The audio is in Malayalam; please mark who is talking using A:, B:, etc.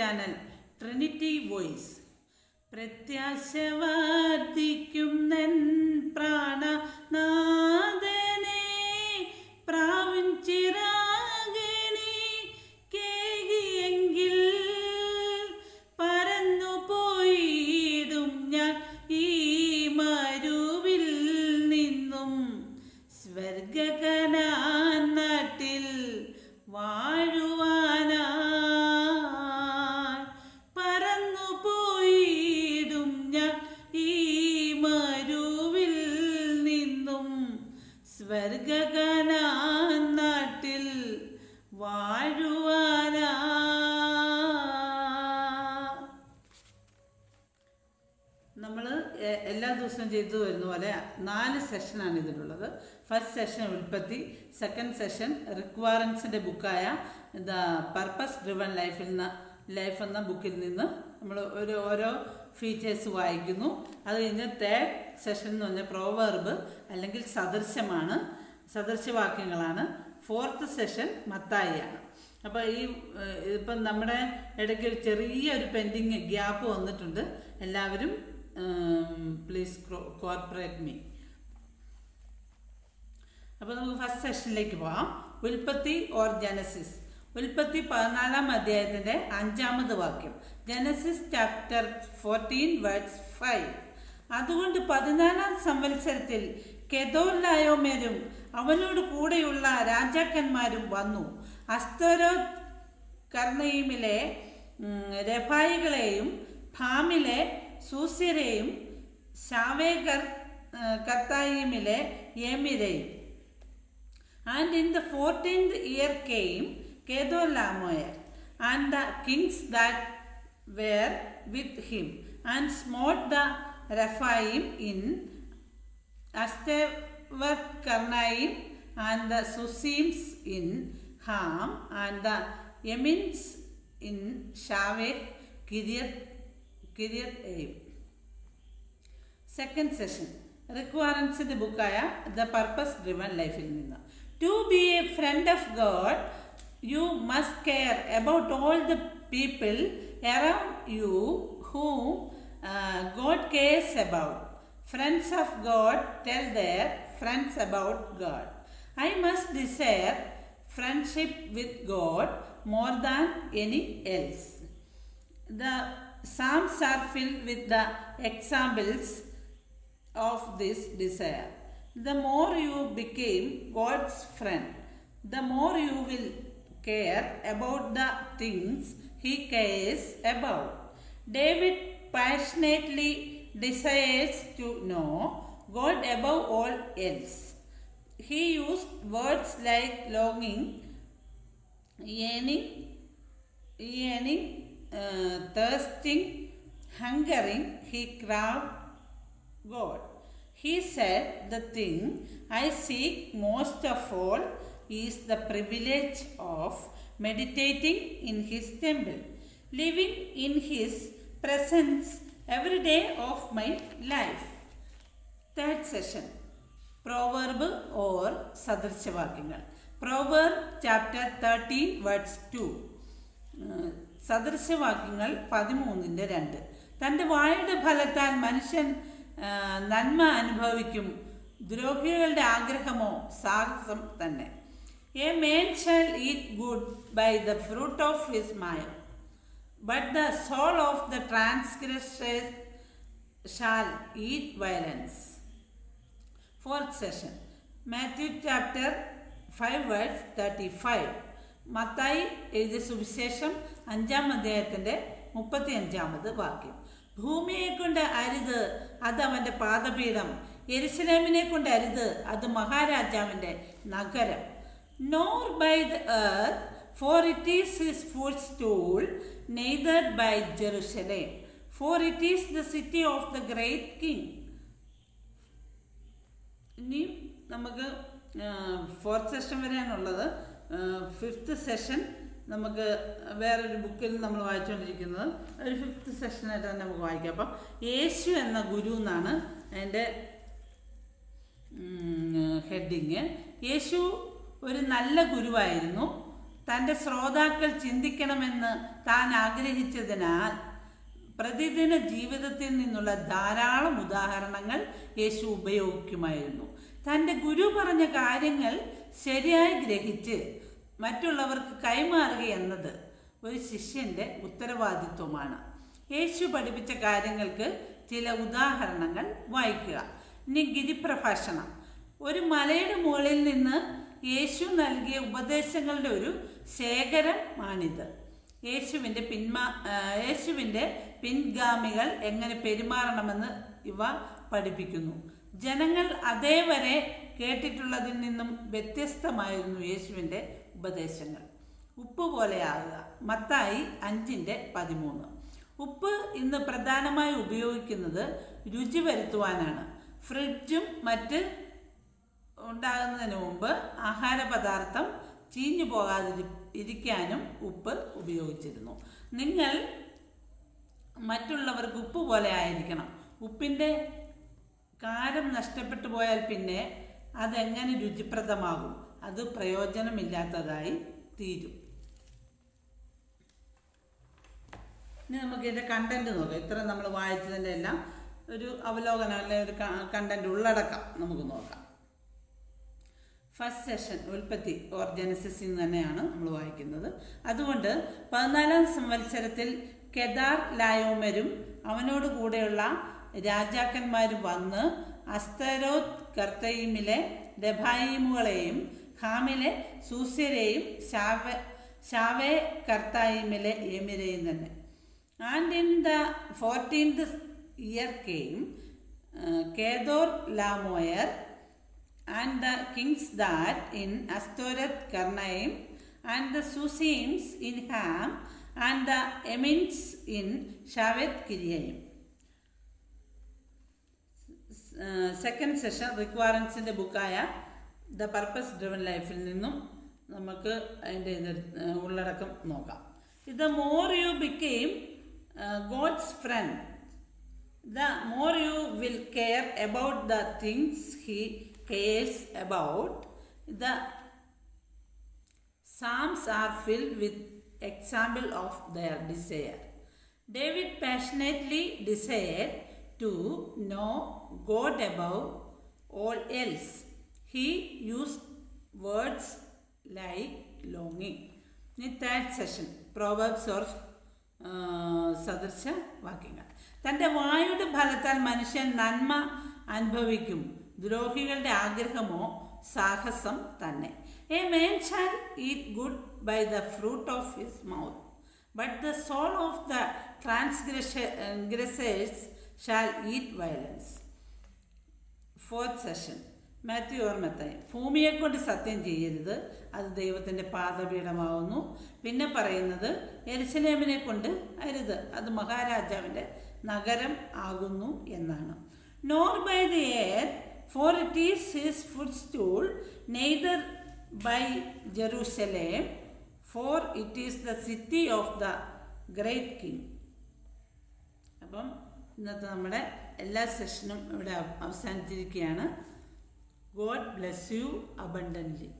A: ചാനൽ ട്രിനിറ്റി വോയിസ് പ്രത്യാശ സ്വർഗകനാൻ നാട്ടിൽ വാഴുവാനാ നമ്മൾ എല്ലാ ദിവസവും ചെയ്തു വരുന്ന പോലെ നാല് സെഷനാണ് ഇതിലുള്ളത്. ഫസ്റ്റ് സെഷൻ ഉൽപ്പത്തി സെക്കൻഡ് സെഷൻ റിക്വയറൻസിന്റെ ബുക്കായ ദ പർപ്പസ് ഡ്രിവൺ ലൈഫിൽ നിന്ന് ലൈഫ് എന്ന ബുക്കിൽ നിന്ന് നമ്മൾ ഒരു ഓരോ ഫീച്ചേഴ്സ് വായിക്കുന്നു. അത് കഴിഞ്ഞ് തേർഡ് സെഷൻ എന്ന് പറഞ്ഞാൽ പ്രോവേർബ് അല്ലെങ്കിൽ സദൃശമാണ് സദൃശവാക്യങ്ങളാണ് ഫോർത്ത് സെഷൻ മത്തായിയാണ്. അപ്പോൾ ഈ ഇപ്പം നമ്മുടെ ഇടയ്ക്ക് ഒരു ചെറിയൊരു പെൻഡിങ് ഗ്യാപ്പ് വന്നിട്ടുണ്ട്. എല്ലാവരും പ്ലീസ് കോർപ്പറേറ്റ് മീ അപ്പോൾ നമുക്ക് ഫസ്റ്റ് സെഷനിലേക്ക് പോകാം. ഉൽപ്പത്തി ഓർ ജനസിസ് ഉൽപ്പത്തി പതിനാലാം അധ്യായത്തിന്റെ അഞ്ചാമത് വാക്യം. Genesis chapter fourteen words five അതുകൊണ്ട് പതിനാലാം സംവത്സരത്തിൽ കെദോർലായോമേരും അവനോട് കൂടെയുള്ള രാജാക്കന്മാരും വന്നു. അസ്തരോ കർണയിമിലെ രഫായികളെയും ഫാമിലെ സൂസ്യരെയും ശാവേകർ കത്തായിമിലെ യേമിരെയും and in the fourteenth year came Kedorlaomer and the kings that were with him, and smote the Rephaim in Astevath Karnaim, and the Susims in Ham, and the Yemins in Shaveh Kiriath Kiriath second session റിക്വയറൻസിൻ്റെ ബുക്കായ the purpose driven ലൈഫിൽ നിന്ന് to be a friend of God You must care about all the people around you whom uh, God cares about. Friends of God tell their friends about God. I must desire friendship with God more than any else. The Psalms are filled with the examples of this desire. The more you became God's friend, the more you will care about the things He cares about. David passionately desires to know God above all else. He used words like longing, yearning, yearning, uh, thirsting, hungering, he craved God. He said, The thing I seek most of all is the privilege of meditating in His temple, living in His presence every day of my life. Third session proverb or സദൃശവാക്യങ്ങൾ. Proverb chapter thirteen words two സദൃശവാക്യങ്ങൾ പതിമൂന്നിന്റെ രണ്ട്. തന്റെ വായുടെ ഫലത്താൽ മനുഷ്യൻ നന്മ അനുഭവിക്കും. ദ്രോഹികളുടെ ആഗ്രഹമോ സാഹസം തന്നെ. A man shall eat good by the fruit of his mind but the soul of the transgressor shall eat violence. Fourth session. Matthew chapter 5 verse 35 Mathayi എഴുതിയ സുവിശേഷം അഞ്ചാം അധ്യായത്തിന്റെ മുപ്പത്തി അഞ്ചാമത് വാക്യം. ഭൂമിയെ കൊണ്ട് അരുത് അത് അവന്റെ പാദപീഠം. എരുസലേമിനെ കൊണ്ട് അരുത് അത് മഹാരാജാവിന്റെ നഗരം. Nor by the earth, for it is his footstool, neither by Jerusalem, for it is the city of the great king. ഇനി നമുക്ക് ഫോർത്ത് സെഷൻ വരെയാണുള്ളത്. ഫിഫ്ത്ത് സെഷൻ നമുക്ക് വേറൊരു ബുക്കിൽ നമ്മൾ വായിച്ചുകൊണ്ടിരിക്കുന്നത്. ഒരു ഫിഫ്ത്ത് സെഷനായിട്ട് തന്നെ നമുക്ക് വായിക്കാം. അപ്പം യേശു എന്ന ഗുരു എന്നാണ് അതിന്റെ ഹെഡിങ്. യേശു ഒരു നല്ല ഗുരുവായിരുന്നു. തന്റെ ശ്രോതാക്കൾ ചിന്തിക്കണമെന്ന് താൻ ആഗ്രഹിച്ചതിനാൽ പ്രതിദിന ജീവിതത്തിൽ നിന്നുള്ള ധാരാളം ഉദാഹരണങ്ങൾ യേശു ഉപയോഗിക്കുമായിരുന്നു. തന്റെ ഗുരു പറഞ്ഞ കാര്യങ്ങൾ ശരിയായി ഗ്രഹിച്ച് മറ്റുള്ളവർക്ക് കൈമാറുക എന്നത് ഒരു ശിഷ്യന്റെ ഉത്തരവാദിത്വമാണ്. യേശു പഠിപ്പിച്ച കാര്യങ്ങൾക്ക് ചില ഉദാഹരണങ്ങൾ വായിക്കുക. ഇനി ഗിരിപ്രഭാഷണം. ഒരു മലയുടെ മുകളിൽ നിന്ന് യേശു നൽകിയ ഉപദേശങ്ങളുടെ ഒരു ശേഖരമാണിത്. യേശുവിന്റെ പിന്മാ യേശുവിന്റെ പിൻഗാമികൾ എങ്ങനെ പെരുമാറണമെന്ന് ഇവ പഠിപ്പിക്കുന്നു. ജനങ്ങൾ അതേവരെ കേട്ടിട്ടുള്ളതിൽ നിന്നും വ്യത്യസ്തമായിരുന്നു യേശുവിന്റെ ഉപദേശങ്ങൾ. ഉപ്പ് പോലെയാകുക മത്തായി അഞ്ചിന്റെ പതിമൂന്ന്. ഉപ്പ് ഇന്ന് പ്രധാനമായി ഉപയോഗിക്കുന്നത് രുചി വരുത്തുവാനാണ്. ഫ്രിഡ്ജും മറ്റ് ഉണ്ടാകുന്നതിന് മുമ്പ് ആഹാര പദാർത്ഥം ചീഞ്ഞു പോകാതിരി ഇരിക്കാനും ഉപ്പ് ഉപയോഗിച്ചിരുന്നു. നിങ്ങൾ മറ്റുള്ളവർക്ക് ഉപ്പ് പോലെ ആയിരിക്കണം. ഉപ്പിന്റെ കാരം നഷ്ടപ്പെട്ടു പോയാൽ പിന്നെ അതെങ്ങനെ രുചിപ്രദമാകും? അത് പ്രയോജനമില്ലാത്തതായി തീരും. ഇനി നമുക്ക് ഇതിന്റെ കണ്ടന്റ് നോക്കാം. ഇത്ര നമ്മൾ വായിച്ചതിന്റെ എല്ലാം ഒരു അവലോകനം അല്ലെങ്കിൽ ഒരു കണ്ടന്റ് ഉള്ളടക്കം നമുക്ക് നോക്കാം. ഫസ്റ്റ് സെഷൻ ഉൽപ്പത്തി ഓർ നിന്ന് തന്നെയാണ് നമ്മൾ വായിക്കുന്നത്. അതുകൊണ്ട് പതിനാലാം സംവത്സരത്തിൽ കെദാർ ലായോമരും അവനോട് കൂടെയുള്ള രാജാക്കന്മാരും വന്ന് അസ്തരോത് കർത്തയിമിലെ ദഭായിമുകളെയും ഹാമിലെ സൂസ്യരെയും ശാവ ശാവേ കർത്തായിമിലെ എമിരെയും തന്നെ. And in the fourteenth year came Chedorlaomer and the kings that in Astoreth Karnaim, and the Susims in Ham, and the Emins in Shavet Kiriyaim. Second session റിക്വയർമെൻസിന്റെ ബുക്കായ ദ പർപ്പസ് ഡ്രിവൻ ലൈഫിൽ നിന്നും നമുക്ക് അതിന്റെ ഉള്ളടക്കം നോക്കാം ഇത് more you became God's friend the more you will care about the things he cares about the psalms are filled with example of their desire david passionately desired to know god above all else he used words like longing in third session proverbs or സദൃശ വാക്യങ്ങൾ തന്റെ വായുടെ ഫലത്താൽ മനുഷ്യൻ നന്മ അനുഭവിക്കും ദ്രോഹികളുടെ ആഗ്രഹമോ സാഹസം തന്നെ. A man shall eat good by the fruit of his mouth but the soul of the transgressors shall eat violence fourth session Matthew or Mathayi ഭൂമിയെ കൊണ്ട് സത്യം ചെയ്യരുത്. അത് ദൈവത്തിന്റെ പാദപീഠമാവുന്നു. പിന്നെ പറയുന്നത് എരിശലേമിനെ കൊണ്ട് അരുത്. അത് മഹാരാജാവിന്റെ നഗരം ആകുന്നു എന്നാണ്. Nor by the air for it is his footstool, neither by Jerusalem, for it is the city of the great king. അപ്പം ഇന്നത്തെ നമ്മുടെ എല്ലാ സെഷനും ഇവിടെ അവ- അവസാനിച്ചിരിക്കുകയാണ് ഗോഡ് ബ്ലെസ് യു അബണ്ടന്റ്ലി